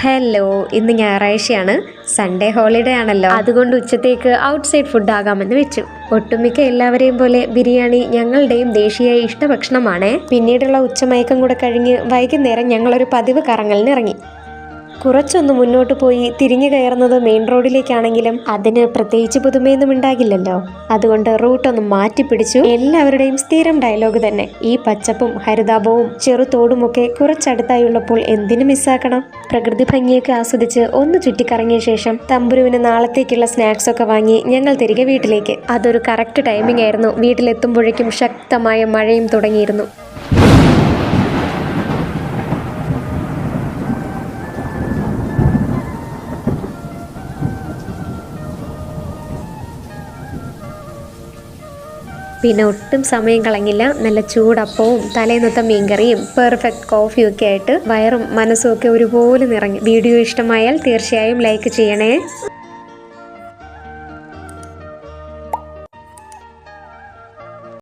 Hello ഇന്ന് ഞായറാഴ്ചയാണ്. Sunday holiday ആണല്ലോ. അതുകൊണ്ട് ഉച്ചത്തേക്ക് ഔട്ട്സൈഡ് ഫുഡ് ആകാമെന്ന് വെച്ചു. ഒട്ടുമിക്ക എല്ലാവരെയും പോലെ ബിരിയാണി ഞങ്ങളുടെയും ദേശീയ ഇഷ്ടഭക്ഷണമാണ്. പിന്നീടുള്ള ഉച്ചമയക്കം കൂടെ കഴിഞ്ഞ് വൈകുന്നേരം ഞങ്ങളൊരു പതിവ് കറങ്ങലിന് ഇറങ്ങി കുറച്ചൊന്ന് മുന്നോട്ട് പോയി തിരിഞ്ഞു കയറുന്നത് മെയിൻ റോഡിലേക്കാണെങ്കിലും അതിന് പ്രത്യേകിച്ച് പുതുമയൊന്നും ഉണ്ടാകില്ലല്ലോ. അതുകൊണ്ട് റൂട്ടൊന്ന് മാറ്റി പിടിച്ചു. എല്ലാവരുടെയും സ്ഥിരം ഡയലോഗ് തന്നെ. ഈ പച്ചപ്പും ഹരിതാപവും ചെറുതോടുമൊക്കെ കുറച്ചടുത്തായുള്ളപ്പോൾ എന്തിനു മിസ്സാക്കണം പ്രകൃതി ഭംഗിയൊക്കെ ആസ്വദിച്ച് ഒന്ന് ചുറ്റിക്കറങ്ങിയ ശേഷം തമ്പുരുവിന് നാളത്തേക്കുള്ള സ്നാക്സ് ഒക്കെ വാങ്ങി ഞങ്ങൾ തിരികെ വീട്ടിലേക്ക്. അതൊരു കറക്റ്റ് ടൈമിംഗ് ആയിരുന്നു. വീട്ടിലെത്തുമ്പോഴേക്കും ശക്തമായ മഴയും തുടങ്ങിയിരുന്നു. പിന്നെ ഒട്ടും സമയം കളഞ്ഞില്ല. നല്ല ചൂടപ്പവും തലേന്നത്തെ മീൻകറിയും പെർഫെക്റ്റ് കോഫിയും ഒക്കെ ആയിട്ട് വയറും മനസ്സും ഒക്കെ ഒരുപോലെ നിറഞ്ഞു. വീഡിയോ ഇഷ്ടമായാൽ തീർച്ചയായും ലൈക്ക് ചെയ്യണേ.